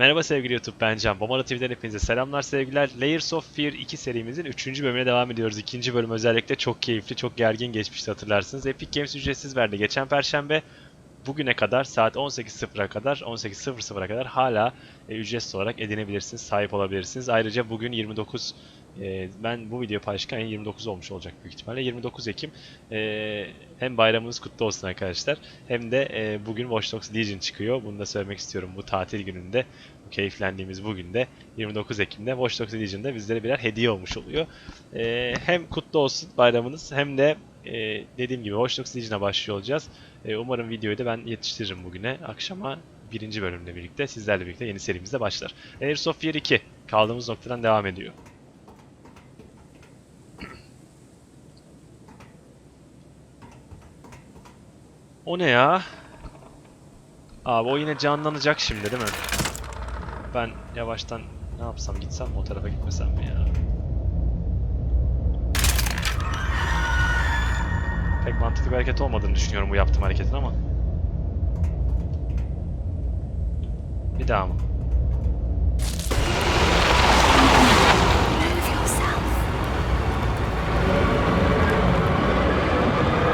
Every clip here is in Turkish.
Merhaba sevgili YouTube ben Can. Bomara TV'den hepinize selamlar sevgiler. Layers of Fear 2 serimizin 3. bölümüne devam ediyoruz. İkinci bölüm özellikle çok keyifli, çok gergin geçmişti hatırlarsınız. Epic Games ücretsiz verdi geçen perşembe. Bugüne kadar saat 18.00'a kadar, 18.00'a kadar hala e, ücretsiz olarak edinebilirsiniz, sahip olabilirsiniz. Ayrıca bugün 29 e, ben bu video paylaşırken ayın 29 olmuş olacak büyük ihtimalle. 29 Ekim e, hem bayramınız kutlu olsun arkadaşlar hem de e, bugün Watch Dogs Legion çıkıyor. Bunu da söylemek istiyorum bu tatil gününde, bu keyiflendiğimiz bugün de 29 Ekim'de Watch Dogs Legion'da bizlere birer hediye olmuş oluyor. E, hem kutlu olsun bayramınız hem de e, dediğim gibi Watch Dogs Legion'a başlıyor olacağız. E, umarım videoyu da ben yetiştiririm bugüne. Akşama birinci bölümle birlikte sizlerle birlikte yeni serimizde başlar. Airsoft Year 2 kaldığımız noktadan devam ediyor. O ne ya? Abi o yine canlanacak şimdi değil mi? Ben yavaştan ne yapsam gitsem o tarafa gitmesem mi ya? Pek mantıklı bir hareket olmadığını düşünüyorum bu yaptığım hareketin ama. Bir daha mı?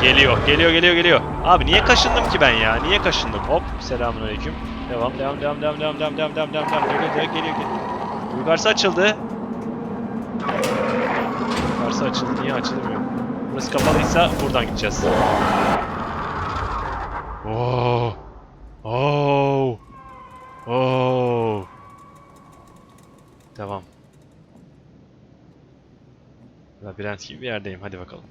Geliyor, geliyor, geliyor, geliyor. Abi niye kaşındım ki ben ya? Niye kaşındım? Hop, selamünaleyküm. Devam, devam, devam, devam, devam, devam, devam, devam, devam. Geliyor, geliyor, geliyor, geliyor. Yukarısı açıldı. Yukarısı açıldı. Niye açılmıyor? Burası kapalıysa buradan gideceğiz. Oo. Oo. Oo. Devam. Labirent gibi bir yerdeyim. Hadi bakalım.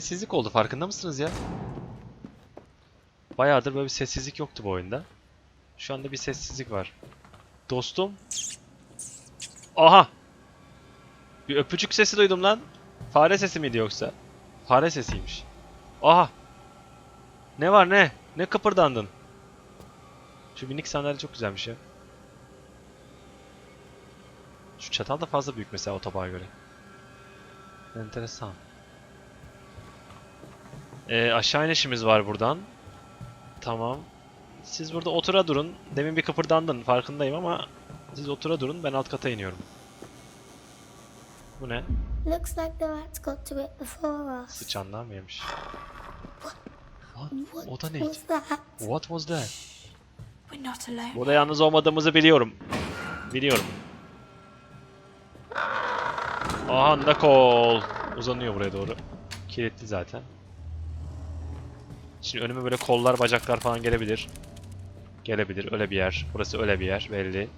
Sessizlik oldu farkında mısınız ya? Bayağıdır böyle bir sessizlik yoktu bu oyunda. Şu anda bir sessizlik var. Dostum. Aha! Bir öpücük sesi duydum lan. Fare sesi miydi yoksa? Fare sesiymiş. Aha! Ne var ne? Ne kıpırdandın? Şu minik sandalye çok güzelmiş ya. Şu çatal da fazla büyük mesela o göre. Enteresan. Ee, aşağı inişimiz var buradan. Tamam. Siz burada otura durun. Demin bir kıpırdandın farkındayım ama siz otura durun ben alt kata iniyorum. Bu ne? Looks like the rats got to it before us. Sıçanlar mı yemiş? What? What O da neydi? was that? What was that? We're not alone. Burada yalnız olmadığımızı biliyorum. Biliyorum. Aha Knuckle. Uzanıyor buraya doğru. Kilitli zaten. Şimdi önüme böyle kollar, bacaklar falan gelebilir. Gelebilir. Öyle bir yer. Burası öyle bir yer. Belli.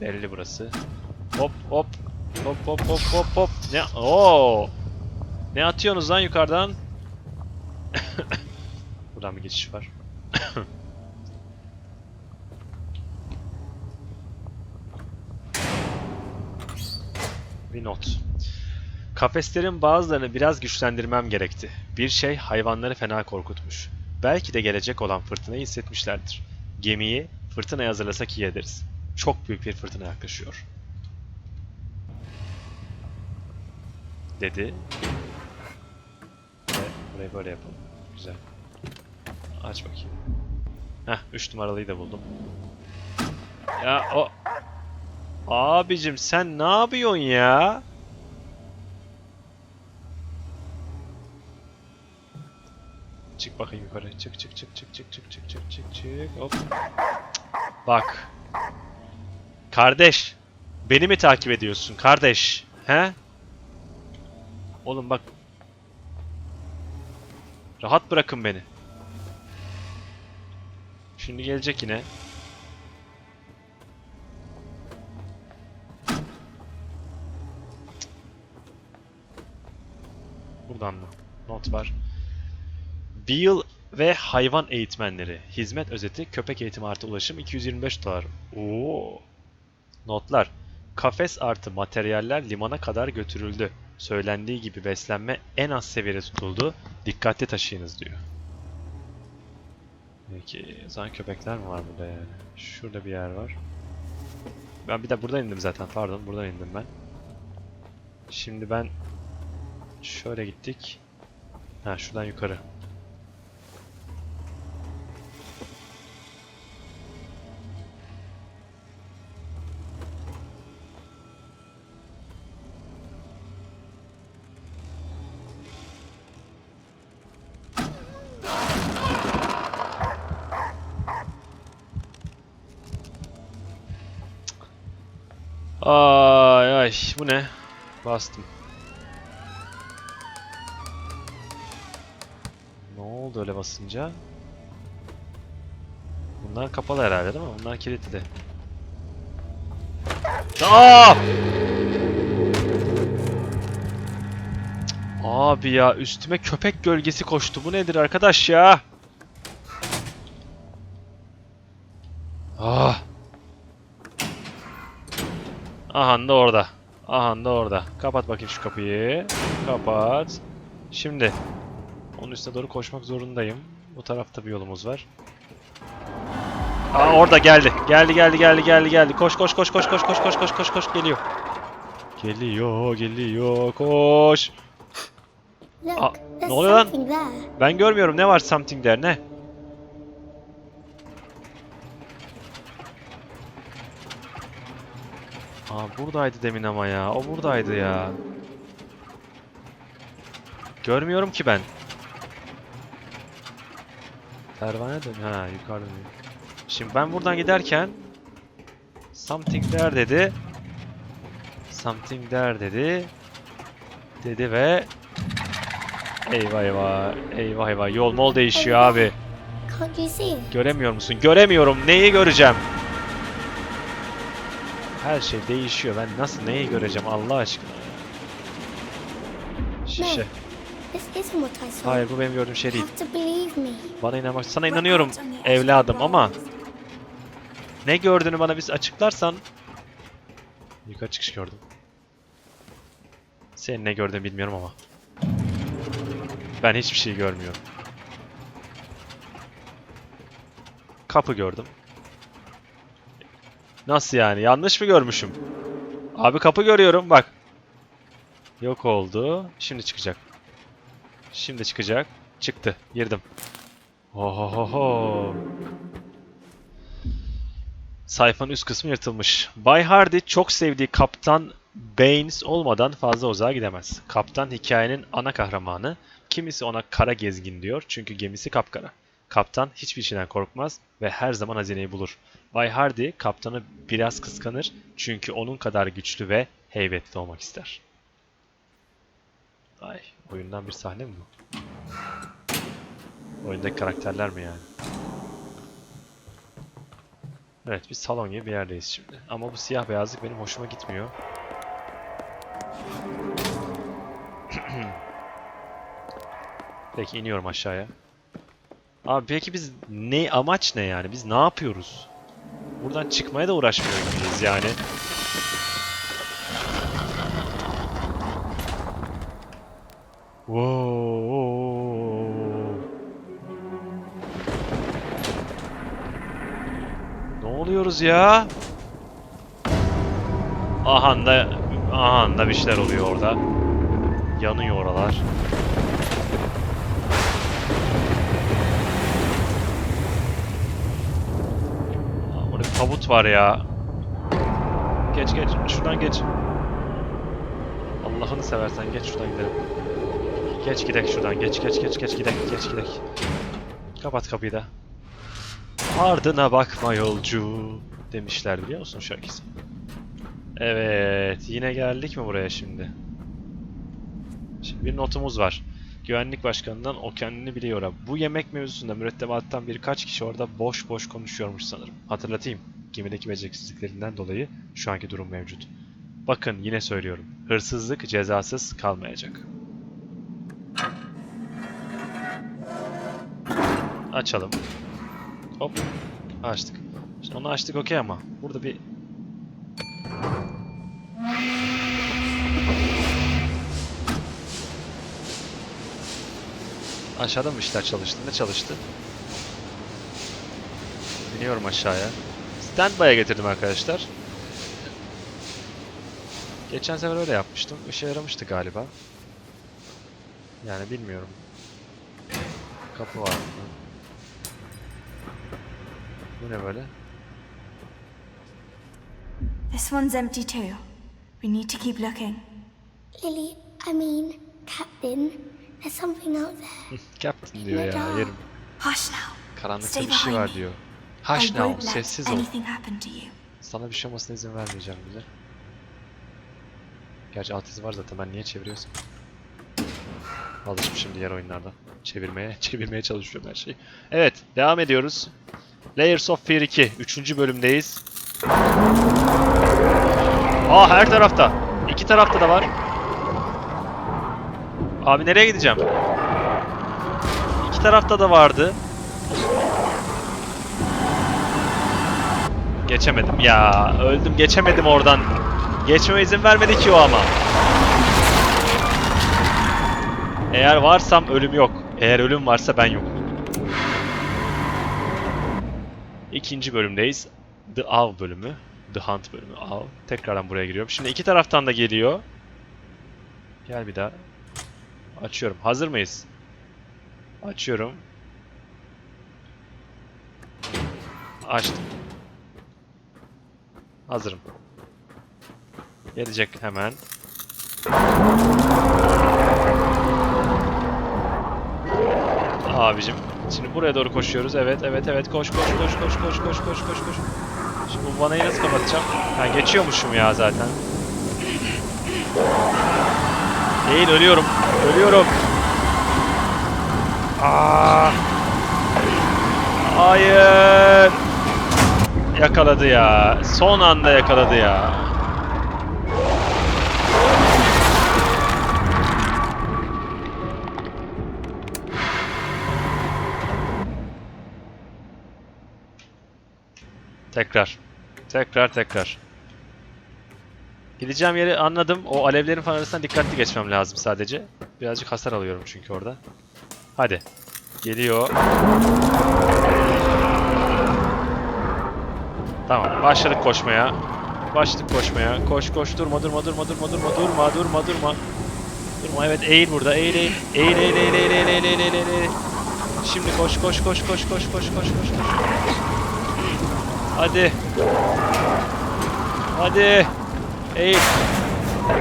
Belli burası. Hop hop. Hop hop hop hop hop. Ne? Oo. Ne atıyorsunuz lan yukarıdan? Buradan bir geçiş var. Bir not. Kafeslerin bazılarını biraz güçlendirmem gerekti. Bir şey hayvanları fena korkutmuş. Belki de gelecek olan fırtınayı hissetmişlerdir. Gemiyi fırtınaya hazırlasak iyi ederiz. Çok büyük bir fırtına yaklaşıyor. Dedi. Ve burayı böyle yapalım. Güzel. Aç bakayım. Heh 3 numaralıyı da buldum. Ya o... Abicim sen ne yapıyorsun ya? Çık bakayım yukarı. Çık çık çık çık çık çık çık çık çık çık. Hop. Bak. Kardeş. Beni mi takip ediyorsun kardeş? He? Oğlum bak. Rahat bırakın beni. Şimdi gelecek yine. Buradan mı? Not var. Beal ve hayvan eğitmenleri. Hizmet özeti köpek eğitimi artı ulaşım 225 dolar. Oo. Notlar. Kafes artı materyaller limana kadar götürüldü. Söylendiği gibi beslenme en az seviyede tutuldu. Dikkatli taşıyınız diyor. Peki, o zaman köpekler mi var burada yani? Şurada bir yer var. Ben bir de buradan indim zaten. Pardon buradan indim ben. Şimdi ben şöyle gittik. Ha şuradan yukarı. Ay ay bu ne? Bastım. Ne oldu öyle basınca? Bunlar kapalı herhalde değil mi? Bunlar kilitli. Aa! Abi ya üstüme köpek gölgesi koştu. Bu nedir arkadaş ya? Ah! Ahan da orada. Ahan da orada. Kapat bakayım şu kapıyı. Kapat. Şimdi. Onun üstüne doğru koşmak zorundayım. Bu tarafta bir yolumuz var. Aa orada geldi. Geldi geldi geldi geldi geldi. Koş koş koş koş koş koş koş koş koş koş geliyor. Geliyor geliyor koş. Look, there's ne oluyor lan? Ben görmüyorum ne var something der ne? Aa buradaydı demin ama ya. O buradaydı ya. Görmüyorum ki ben. Pervane de ha yukarıda. Şimdi ben buradan giderken something der dedi. Something der dedi. Dedi ve Eyvah eyvah. Eyvah eyvah. Yol mol değişiyor abi. Göremiyor musun? Göremiyorum. Neyi göreceğim? Her şey değişiyor. Ben nasıl neyi göreceğim Allah aşkına? Şişe. Hayır bu benim gördüğüm şey değil. Bana inanmak. Sana inanıyorum evladım ama ne gördüğünü bana biz açıklarsan yukarı çıkış gördüm. Senin ne gördüğünü bilmiyorum ama. Ben hiçbir şey görmüyorum. Kapı gördüm. Nasıl yani? Yanlış mı görmüşüm? Abi kapı görüyorum bak. Yok oldu. Şimdi çıkacak. Şimdi çıkacak. Çıktı. Girdim. Ohohoho. Sayfanın üst kısmı yırtılmış. Bay Hardy çok sevdiği Kaptan Baines olmadan fazla uzağa gidemez. Kaptan hikayenin ana kahramanı. Kimisi ona kara gezgin diyor çünkü gemisi kapkara. Kaptan hiçbir şeyden korkmaz ve her zaman hazineyi bulur. Bay Hardy kaptanı biraz kıskanır çünkü onun kadar güçlü ve heybetli olmak ister. Ay, oyundan bir sahne mi bu? Oyundaki karakterler mi yani? Evet bir salon gibi bir yerdeyiz şimdi. Ama bu siyah beyazlık benim hoşuma gitmiyor. Peki iniyorum aşağıya. Abi peki biz ne amaç ne yani? Biz ne yapıyoruz? Buradan çıkmaya da uğraşmıyor gibiyiz yani. Wow. Ne oluyoruz ya? Ahanda, ahanda bir şeyler oluyor orada. Yanıyor oralar. Aa, Burada bir tabut var ya. Geç geç, şuradan geç. Allah'ını seversen geç şuradan gidelim. Geç gidek şuradan, geç geç geç geç gidek, geç gidek. Kapat kapıyı da. Ardına bakma yolcu demişler biliyor musun şarkısı? Evet, yine geldik mi buraya şimdi? Şimdi bir notumuz var. Güvenlik başkanından o kendini biliyor. Bu yemek mevzusunda mürettebattan birkaç kişi orada boş boş konuşuyormuş sanırım. Hatırlatayım. Gemideki beceriksizliklerinden dolayı şu anki durum mevcut. Bakın yine söylüyorum. Hırsızlık cezasız kalmayacak. Açalım. Hop. Açtık. Şimdi onu açtık okey ama burada bir Aşağıda mı işler çalıştı? Ne çalıştı? İniyorum aşağıya. Standby'a getirdim arkadaşlar. Geçen sefer öyle yapmıştım. İşe yaramıştı galiba. Yani bilmiyorum. Kapı var. Bu ne böyle? This one's empty too. We need to keep looking. Lily, I mean, Captain, there's something out there. Captain diyor ya yerim. Hush now. Karanlıkta Stay bir şey var diyor. I Hush won't now, let sessiz ol. anything happen to you. Sana bir şey olmasına izin vermeyeceğim bile. Gerçi alt yazı var zaten ben niye çeviriyorsam. Alışmışım diğer oyunlarda. Çevirmeye, çevirmeye çalışıyorum her şeyi. Evet, devam ediyoruz. Layers of Fear 2. 3. bölümdeyiz. Aa her tarafta. İki tarafta da var. Abi nereye gideceğim? İki tarafta da vardı. Geçemedim ya. Öldüm geçemedim oradan. Geçmeme izin vermedi ki o ama. Eğer varsam ölüm yok. Eğer ölüm varsa ben yokum. İkinci bölümdeyiz. The Av bölümü. The Hunt bölümü. Av. Tekrardan buraya giriyorum. Şimdi iki taraftan da geliyor. Gel bir daha. Açıyorum. Hazır mıyız? Açıyorum. Açtım. Hazırım. Gelecek hemen. Abicim. Şimdi buraya doğru koşuyoruz. Evet, evet, evet. Koş, koş, koş, koş, koş, koş, koş, koş, koş. Şimdi bu vanayı nasıl kapatacağım? Ha geçiyormuşum ya zaten. Değil, ölüyorum. Ölüyorum. Aa! Hayır. Yakaladı ya. Son anda yakaladı ya. Tekrar. Tekrar tekrar. Gideceğim yeri anladım. O alevlerin falan arasından dikkatli geçmem lazım sadece. Birazcık hasar alıyorum çünkü orada. Hadi. Geliyor. Tamam, başladık koşmaya. Başladık koşmaya. Koş koş durma durma durma durma durma durma durma durma. Durma evet eğil burada eğil eğil. Eğil eğil eğil eğil eğil eğil eğil eğil. Şimdi koş koş koş koş koş koş koş koş koş. Hadi. Hadi. Eğil.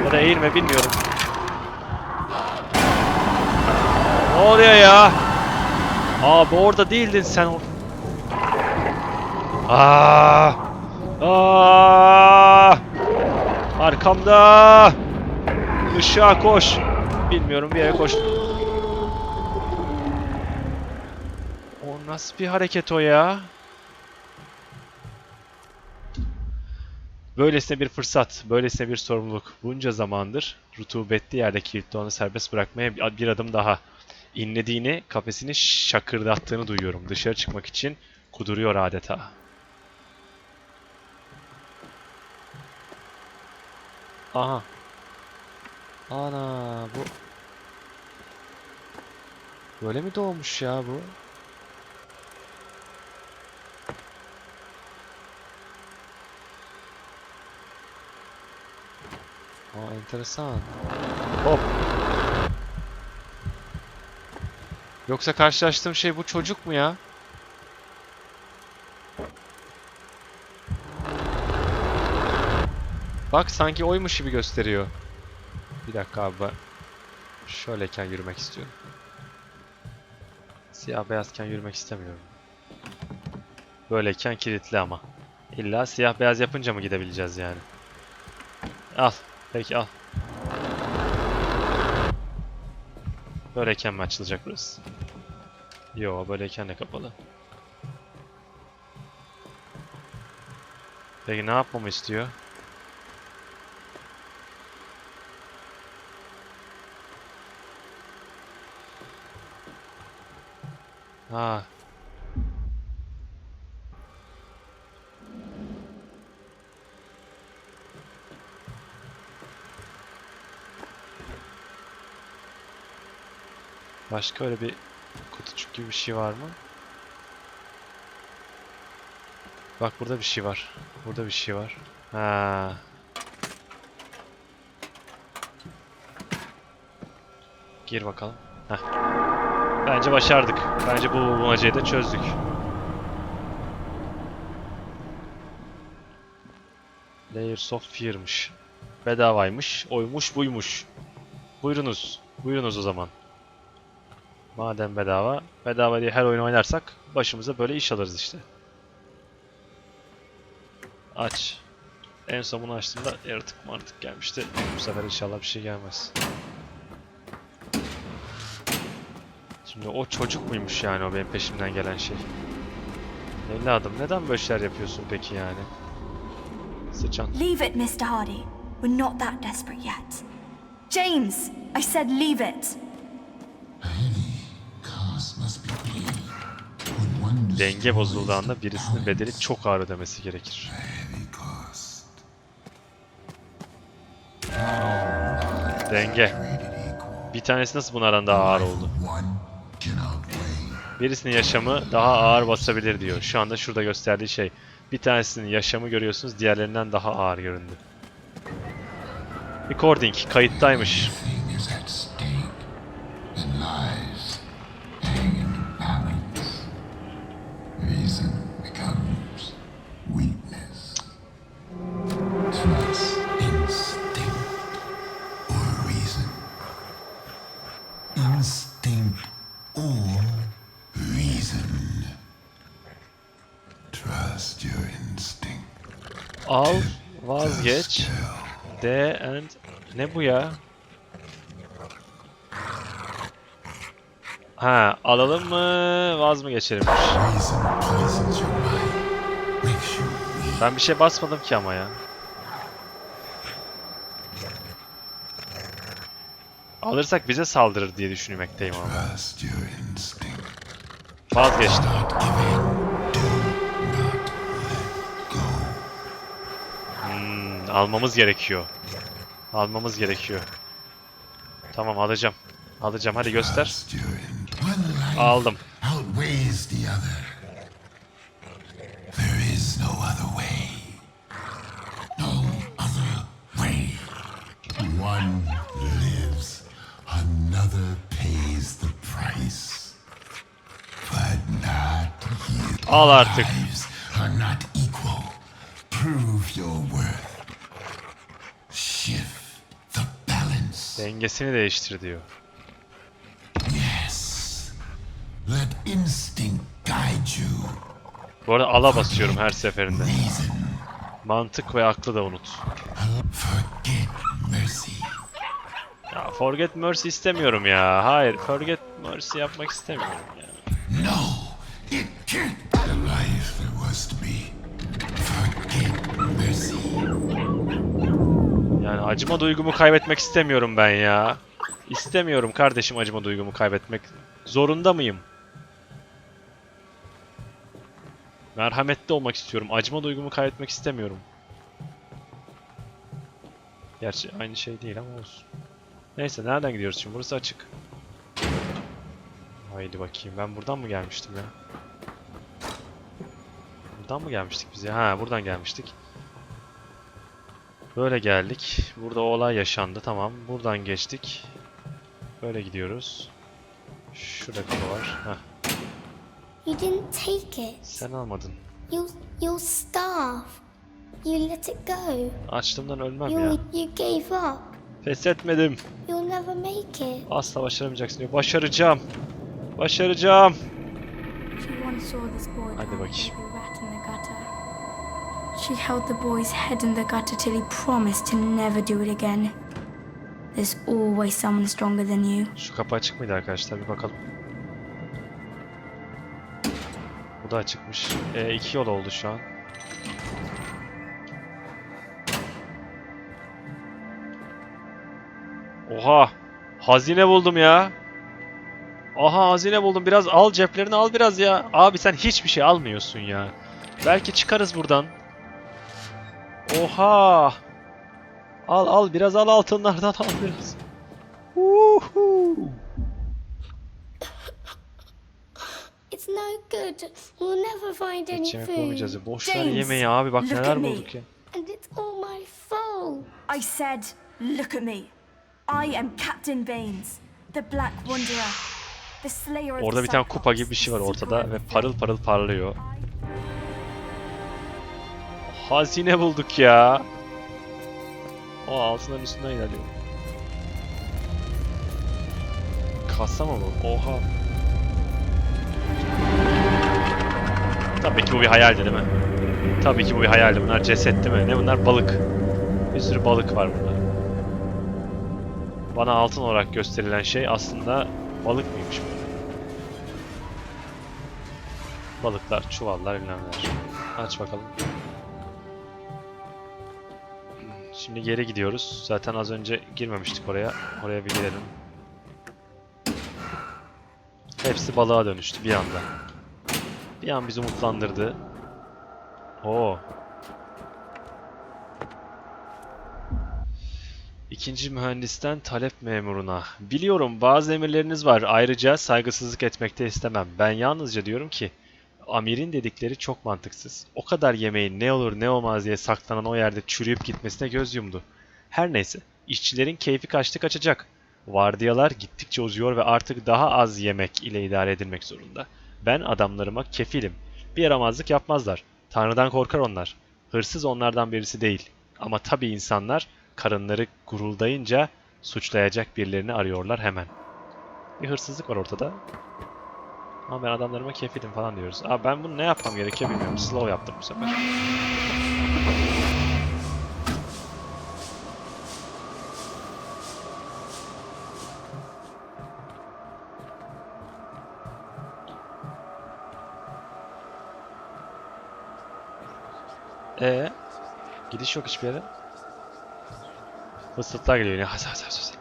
Ya da eğilme bilmiyorum. Ne oluyor ya? Abi orada değildin sen. Aa! Aa! Arkamda! Işığa koş. Bilmiyorum bir yere koş. O nasıl bir hareket o ya? Böylesine bir fırsat, böylesine bir sorumluluk. Bunca zamandır rutubetli yerde kilitli onu serbest bırakmaya bir adım daha. İnlediğini, kafesini şakırdattığını duyuyorum. Dışarı çıkmak için kuduruyor adeta. Aha. Ana bu. Böyle mi doğmuş ya bu? Aa enteresan. Hop. Yoksa karşılaştığım şey bu çocuk mu ya? Bak sanki oymuş gibi gösteriyor. Bir dakika abi ben şöyleyken yürümek istiyorum. Siyah beyazken yürümek istemiyorum. Böyleyken kilitli ama. İlla siyah beyaz yapınca mı gidebileceğiz yani? Al. Peki al. Böyleyken mi açılacak burası? Yo böyleyken de kapalı. Peki ne yapmamı istiyor? Ha. Başka öyle bir kutucuk gibi bir şey var mı? Bak burada bir şey var. Burada bir şey var. Ha. Gir bakalım. Heh. Bence başardık. Bence bu bulmacayı da çözdük. Layers of Fear'mış. Bedavaymış. Oymuş buymuş. Buyurunuz. Buyurunuz o zaman. Madem bedava. Bedava diye her oyun oynarsak başımıza böyle iş alırız işte. Aç. En son bunu açtığımda yaratık martık gelmişti. Bu sefer inşallah bir şey gelmez. Şimdi o çocuk muymuş yani o benim peşimden gelen şey? Evladım neden böyle şeyler yapıyorsun peki yani? Sıçan. Leave it, Mr. Hardy. We're not that desperate yet. James! I said leave it! Denge bozulduğunda birisinin bedeli çok ağır ödemesi gerekir. Denge. Bir tanesi nasıl bunlardan daha ağır oldu? Birisinin yaşamı daha ağır basabilir diyor. Şu anda şurada gösterdiği şey. Bir tanesinin yaşamı görüyorsunuz diğerlerinden daha ağır göründü. Recording kayıttaymış. Al, vazgeç. D and... Ne bu ya? Ha, alalım mı, vaz mı geçelim? Ben bir şey basmadım ki ama ya. Alırsak bize saldırır diye düşünmekteyim ama. Vazgeçtim. Almamız gerekiyor. Almamız gerekiyor. Tamam alacağım. Alacağım hadi göster. Aldım. outweighs the other. There is no other way. No other way. One lives, another pays the price. But not you. Al artık. Lives are not equal. Prove your worth. Dengesini değiştir diyor. Yes. Let instinct guide you. Bu arada ala basıyorum her seferinde. Mantık ve aklı da unut. Forget mercy. Ya forget mercy istemiyorum ya. Hayır forget mercy yapmak istemiyorum ya. No, it can't. The life there was to be. Yani acıma duygumu kaybetmek istemiyorum ben ya. İstemiyorum kardeşim acıma duygumu kaybetmek. Zorunda mıyım? Merhametli olmak istiyorum. Acıma duygumu kaybetmek istemiyorum. Gerçi aynı şey değil ama olsun. Neyse nereden gidiyoruz şimdi? Burası açık. Haydi bakayım. Ben buradan mı gelmiştim ya? Buradan mı gelmiştik biz ya? Ha buradan gelmiştik. Böyle geldik. Burada olay yaşandı. Tamam. Buradan geçtik. Böyle gidiyoruz. Şurada kapı var. Heh. You didn't take it. Sen almadın. You'll, you'll starve. You let it go. Açlığımdan ölmem ya. You, you gave up. Pes etmedim. You'll never make it. Asla başaramayacaksın diyor. Başaracağım. Başaracağım. Hadi bakayım. She held the boy's head in the gutter till he promised to never do it again. There's always someone stronger than you. Şu kapı açık mıydı arkadaşlar? Bir bakalım. Bu da açıkmış. E, iki yol oldu şu an. Oha! Hazine buldum ya. Aha hazine buldum. Biraz al ceplerini al biraz ya. Abi sen hiçbir şey almıyorsun ya. Belki çıkarız buradan. Oha! Al al biraz al altınlardan al biraz. Woohoo! It's no good. We'll never find any Hiç yemek bulamayacağız food. ya. Boş ver James, yemeği abi bak look neler at me. bulduk ya. And it's all my fault. I said, look at me. I am Captain Baines, The Black Wanderer. The Slayer of Orada the bir tane kupa gibi bir şey var the ortada ve of the parıl parıl parlıyor. Hazine bulduk ya. O altından üstünden ilerliyor. Kasa mı bu? Oha. Tabii ki bu bir hayaldi değil mi? Tabii ki bu bir hayaldi. Bunlar ceset değil mi? Ne bunlar? Balık. Bir sürü balık var burada. Bana altın olarak gösterilen şey aslında balık mıymış bu? Balıklar, çuvallar, bilmem. Aç bakalım. Şimdi geri gidiyoruz. Zaten az önce girmemiştik oraya. Oraya bir girelim. Hepsi balığa dönüştü bir anda. Bir an bizi umutlandırdı. Oo. İkinci mühendisten talep memuruna. Biliyorum bazı emirleriniz var. Ayrıca saygısızlık etmekte istemem. Ben yalnızca diyorum ki Amir'in dedikleri çok mantıksız. O kadar yemeğin ne olur ne olmaz diye saklanan o yerde çürüyüp gitmesine göz yumdu. Her neyse, işçilerin keyfi kaçtı kaçacak. Vardiyalar gittikçe uzuyor ve artık daha az yemek ile idare edilmek zorunda. Ben adamlarıma kefilim. Bir yaramazlık yapmazlar. Tanrı'dan korkar onlar. Hırsız onlardan birisi değil. Ama tabii insanlar karınları guruldayınca suçlayacak birilerini arıyorlar hemen. Bir hırsızlık var ortada. Ama ben adamlarıma kefilim falan diyoruz. Abi ben bunu ne yapmam gerekiyor bilmiyorum. Slow yaptım bu sefer. Ee, gidiş yok hiçbir yere. Fısıltılar geliyor yine. Has has. Has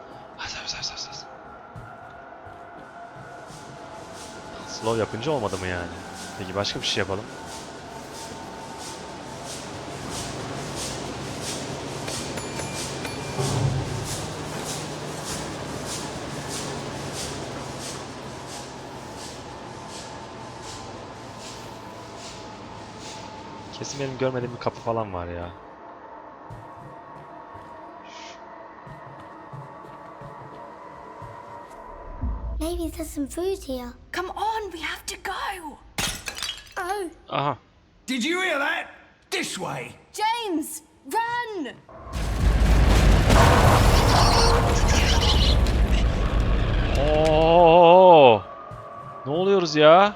Slow yapınca olmadı mı yani? Peki başka bir şey yapalım. Kesin benim görmediğim bir kapı falan var ya. Maybe there's some food here. Come Aha. Did you hear that? This way. James, run! Oo! Ne oluyoruz ya?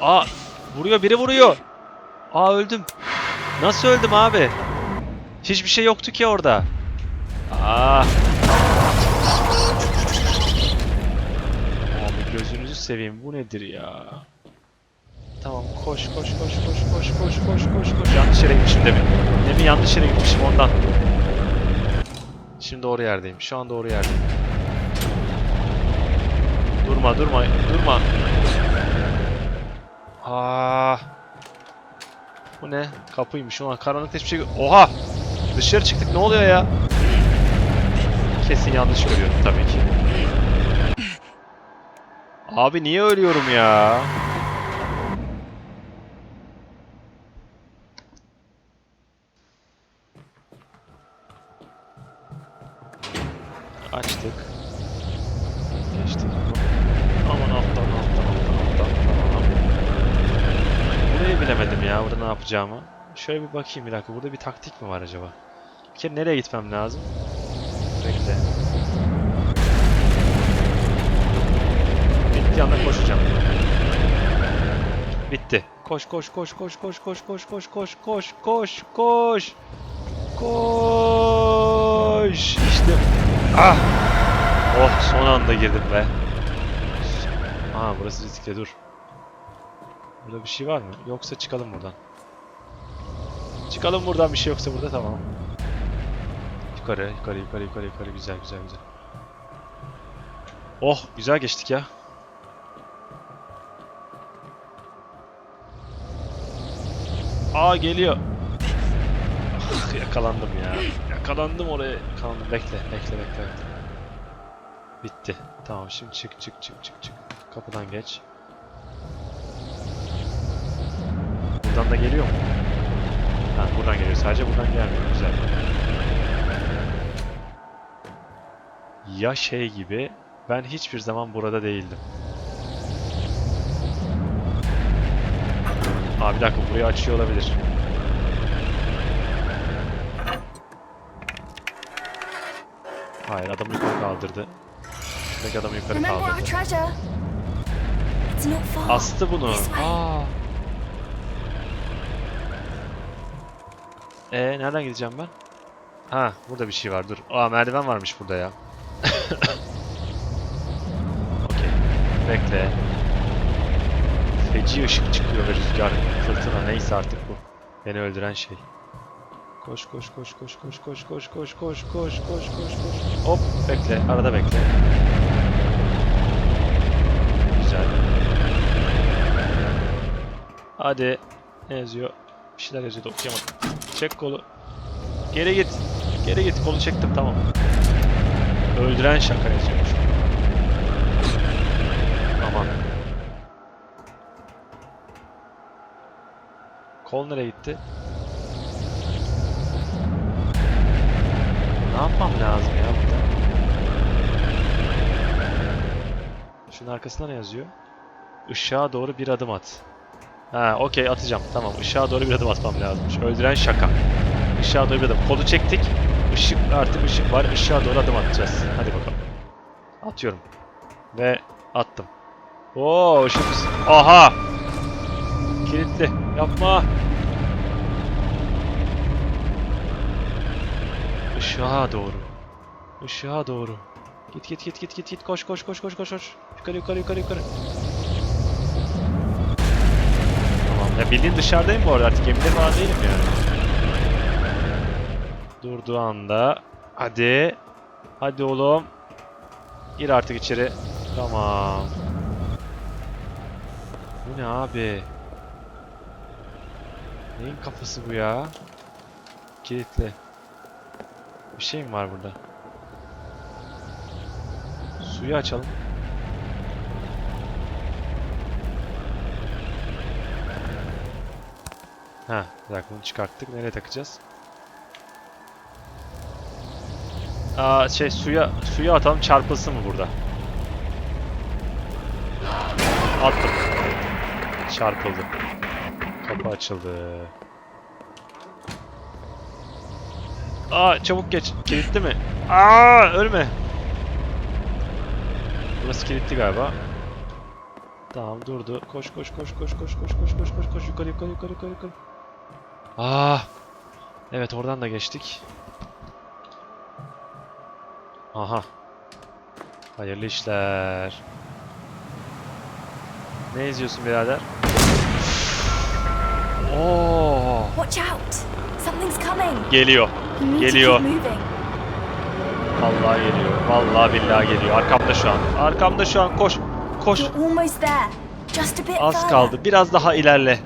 Aa, vuruyor biri vuruyor. Aa öldüm. Nasıl öldüm abi? Hiçbir şey yoktu ki orada. Aa. Seveyim bu nedir ya? Tamam koş koş koş koş koş koş koş koş koş. Yanlış yere gitmişim demin. Demin yanlış yere gitmişim ondan. Şimdi doğru yerdeyim. Şu an doğru yerdeyim. Durma, durma, durma. Aa. Bu ne? Kapıymış. Ulan karanlıkta hiçbir şey... Oha! Dışarı çıktık. Ne oluyor ya? Kesin yanlış görüyorum tabii ki. Abi niye ölüyorum ya? Açtık. Geçtik. Aman alttan alttan alttan alttan tamam. Burayı bilemedim ya burada ne yapacağımı. Şöyle bir bakayım bir dakika burada bir taktik mi var acaba? Bir kere nereye gitmem lazım? Bekle. Bitti anda koşacağım. Bitti. Koş koş koş koş koş koş koş koş koş koş koş koş. Koş. İşte. Ah. Oh son anda girdim be. Aa burası riskli dur. Burada bir şey var mı? Yoksa çıkalım buradan. Çıkalım buradan bir şey yoksa burada tamam. Yukarı yukarı yukarı yukarı yukarı güzel güzel güzel. Oh güzel geçtik ya. Aa geliyor. Ah, yakalandım ya. Yakalandım oraya. Yakalandım. Bekle, bekle, bekle. Bitti. Tamam şimdi çık çık çık çık çık. Kapıdan geç. Buradan da geliyor mu? Ha buradan geliyor. Sadece buradan gelmiyor. Güzel. ya şey gibi ben hiçbir zaman burada değildim. Aa bir dakika burayı açıyor olabilir. Hayır adamı yukarı kaldırdı. Şuradaki adamı yukarı kaldırdı. Astı bunu. Aa. Ee nereden gideceğim ben? Ha burada bir şey var dur. Aa merdiven varmış burada ya. Okey. Bekle. Feci ışık çıkıyor ve rüzgar, fırtına neyse artık bu. Beni öldüren şey. Koş koş koş koş koş koş koş koş koş koş koş koş koş. Hop bekle arada bekle. Güzel. Hadi. Ne yazıyor? Bir şeyler yazıyordu okuyamadım. Çek kolu. Geri git. Geri git. Kolu çektim tamam. Öldüren şaka yazıyormuş. Aman. Kol nereye gitti? Ne yapmam lazım ya burada? Şunun arkasında ne yazıyor? Işığa doğru bir adım at. Ha okey atacağım. Tamam ışığa doğru bir adım atmam lazımmış. Öldüren şaka. Işığa doğru bir adım. Kolu çektik. Işık artık ışık var. Işığa doğru adım atacağız. Hadi bakalım. Atıyorum. Ve attım. Oo ışık. Aha! Kilitli. Yapma. Işığa doğru. Işığa doğru. Git git git git git git koş koş koş koş koş koş. Yukarı yukarı yukarı yukarı. Tamam. Ya bildiğin dışarıdayım bu arada artık gemide falan değilim yani. Durduğu anda. Hadi. Hadi oğlum. Gir artık içeri. Tamam. Bu ne abi? Neyin kafası bu ya? Kilitli. Bir şey mi var burada? Suyu açalım. Ha, bir bunu çıkarttık. Nereye takacağız? Aa şey suya suya atalım çarpılsın mı burada? Attım. Çarpıldı. Kapı açıldı. Aa çabuk geç. Kilitli mi? Aa ölme. Burası kilitli galiba. Tamam durdu. Koş koş koş koş koş koş koş koş koş koş yukarı yukarı yukarı yukarı yukarı. Aa. Evet oradan da geçtik. Aha. Hayırlı işler. Ne izliyorsun birader? Oo, Watch out! Something's coming. geliyor. Geliyor. Vallahi geliyor. Vallahi billahi geliyor. Arkamda şu an. Arkamda şu an. Koş. Koş. Az kaldı. Biraz daha ilerle.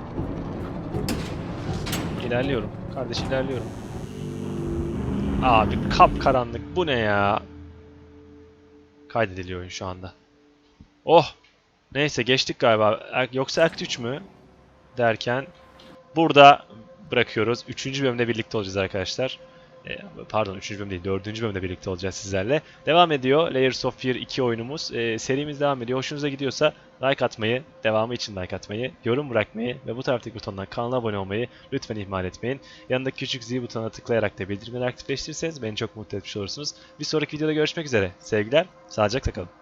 İlerliyorum. Kardeş ilerliyorum. Abi kap karanlık. Bu ne ya? Kaydediliyor oyun şu anda. Oh. Neyse geçtik galiba. Er- Yoksa Act 3 mü? Derken burada bırakıyoruz. Üçüncü bölümde birlikte olacağız arkadaşlar. E, pardon 3. bölüm değil 4. bölümde birlikte olacağız sizlerle. Devam ediyor Layers of Fear 2 oyunumuz. E, serimiz devam ediyor. Hoşunuza gidiyorsa like atmayı, devamı için like atmayı, yorum bırakmayı ve bu taraftaki butondan kanala abone olmayı lütfen ihmal etmeyin. Yanındaki küçük zil butonuna tıklayarak da bildirimleri aktifleştirirseniz beni çok mutlu etmiş olursunuz. Bir sonraki videoda görüşmek üzere. Sevgiler, sağlıcakla kalın.